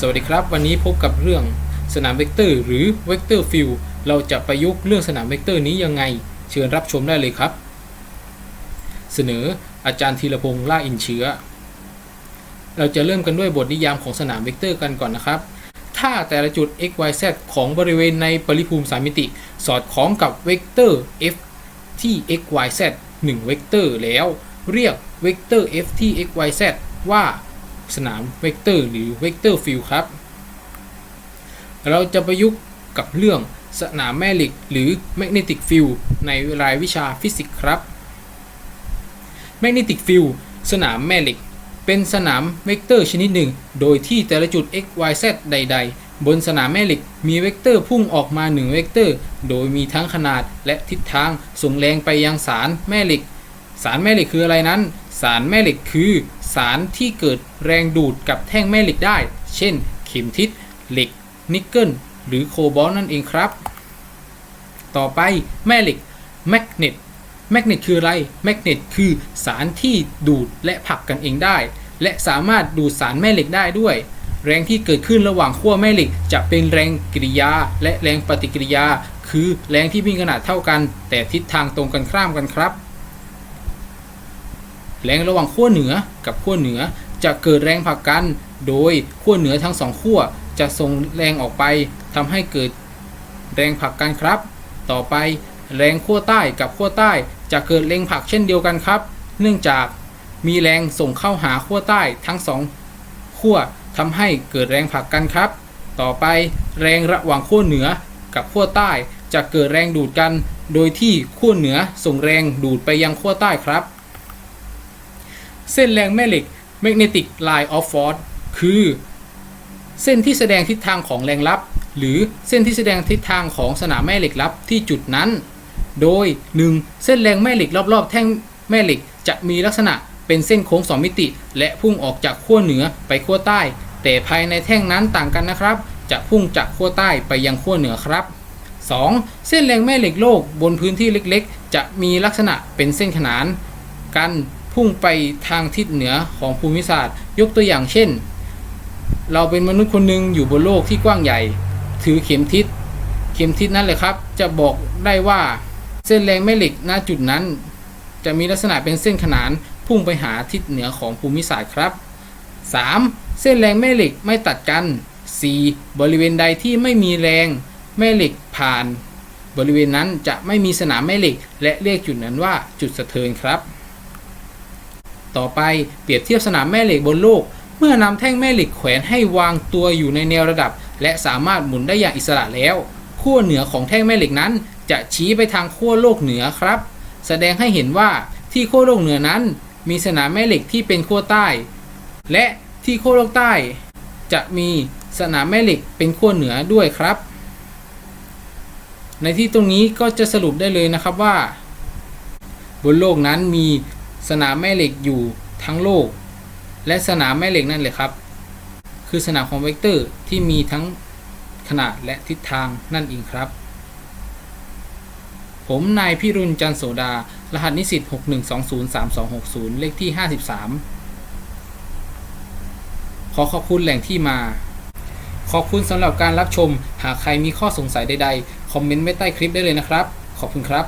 สวัสดีครับ วันนี้พบกับเรื่องสนามเวกเตอร์ หรือเวกเตอร์ฟิลเราจะประยุกต์เรื่องสนามเวกเตอร์นี้ยังไง เชิญรับชมได้เลยครับ เสนออาจารย์ธีรพงษ์ล่าอินเชื้อ เราจะเริ่มกันด้วยบทนิยามของสนามเวกเตอร์กันก่อนนะครับ ถ้าแต่ละจุด x y z ของบริเวณในปริภูมิสามมิติ สอดคล้องกับเวกเตอร์ f ที่ x y z 1เวกเตอร์แล้ว เรียกเวกเตอร์ f ที่ x y z ว่า สนามเวกเตอร์หรือเวกเตอร์ฟิลครับ เราจะประยุกต์กับเรื่องสนามแม่เหล็กหรือ magnetic field ในรายวิชาฟิสิกส์ครับ magnetic field สนามแม่เหล็ก เป็นสนามเวกเตอร์ชนิดหนึ่ง โดยที่แต่ละจุด x y z ใด ๆ บนสนามแม่เหล็ก มีเวกเตอร์พุ่งออกมา 1 เวกเตอร์ โดยมีทั้งขนาดและทิศทางส่งแรงไปยังสารแม่เหล็ก สารแม่เหล็กคืออะไรนั้น สารแม่เหล็กคือสารที่เกิดแรงดูดกับแท่งแม่เหล็กได้ เช่น เข็มทิศเหล็ก นิกเกิล หรือโคบอลนั่นเองครับ ต่อไปแม่เหล็กแมกเนตแมกเนตคืออะไร แมกเนตคือสารที่ดูดและผลักกันเองได้ และสามารถดูดสารแม่เหล็กได้ด้วย แรงที่เกิดขึ้นระหว่างขั้วแม่เหล็ก จะเป็นแรงกิริยา และแรงปฏิกิริยา คือแรงที่มีขนาดเท่ากัน แต่ทิศทางตรงกันข้ามกันครับ แรงระหว่างขั้วเหนือกับขั้วเหนือ จะเกิดแรงผลักกัน โดยขั้วเหนือทั้งสองขั้วจะส่งแรงออกไปทำให้เกิดแรงผลักกันครับ ต่อไปแรงขั้วใต้กับขั้วใต้ จะเกิดแรงผลักเช่นเดียวกันครับ เนื่องจากมีแรงส่งเข้าหาขั้วใต้ทั้งสองขั้วทำให้เกิดแรงผลักกันครับ ต่อไปแรงระหว่างขั้วเหนือกับขั้วใต้จะเกิดแรงดูดกัน โดยที่ขั้วเหนือส่งแรงดูดไปยังขั้วใต้ครับ เส้นแรงแม่เหล็ก magnetic line of force คือ เส้นที่แสดงทิศทางของแรงลับ หรือเส้นที่แสดงทิศทางของสนามแม่เหล็กลับที่จุดนั้น โดย 1. เส้นแรงแม่เหล็กรอบๆ แท่งแม่เหล็กจะมีลักษณะเป็นเส้นโค้งสองมิติ และพุ่งออกจากขั้วเหนือไปขั้วใต้ แต่ภายในแท่งนั้นต่างกันนะครับ จะพุ่งจากขั้วใต้ไปยังขั้วเหนือครับ 2. เส้นแรงแม่เหล็กโลกบนพื้นที่เล็กๆ จะมีลักษณะเป็นเส้นขนาน กัน พุ่งไปทางทิศเหนือของภูมิศาสตร์ ยกตัวอย่างเช่น เราเป็นมนุษย์คนหนึ่งอยู่บนโลกที่กว้างใหญ่ ถือเข็มทิศ เข็มทิศนั่นเลยครับ จะบอกได้ว่าเส้นแรงแม่เหล็กณจุดนั้น จะมีลักษณะเป็นเส้นขนานพุ่งไปหาทิศเหนือของภูมิศาสตร์ครับ 3. เส้นแรงแม่เหล็กไม่ตัดกัน 4. บริเวณใดที่ไม่มีแรงแม่เหล็กผ่าน บริเวณนั้นจะไม่มีสนามแม่เหล็ก และเรียกจุดนั้นว่าจุดสะเทือนครับ ต่อไปเปรียบเทียบสนามแม่เหล็กบนโลก เมื่อนำแท่งแม่เหล็กแขวนให้วางตัวอยู่ในแนวระดับ และสามารถหมุนได้อย่างอิสระแล้ว ขั้วเหนือของแท่งแม่เหล็กนั้น จะชี้ไปทางขั้วโลกเหนือครับ แสดงให้เห็นว่าที่ขั้วโลกเหนือนั้น มีสนามแม่เหล็กที่เป็นขั้วใต้ และที่ขั้วโลกใต้ จะมีสนามแม่เหล็กเป็นขั้วเหนือด้วยครับ ในที่ตรงนี้ก็จะสรุปได้เลยนะครับว่า บนโลกนั้นมี สนามแม่เหล็กอยู่ทั้งโลก และสนามแม่เหล็กนั่นเลยครับ คือสนามของเวกเตอร์ที่มีทั้งขนาดและทิศทางนั่นเองครับ ผมนายพิรุณจันโสดา รหัสนิสิต61203260 เลขที่ 53 ขอขอบคุณแหล่งที่มา ขอบคุณสำหรับการรับชม หากใครมีข้อสงสัยใดๆ คอมเมนต์ไว้ใต้คลิปได้เลยนะครับ ขอบคุณครับ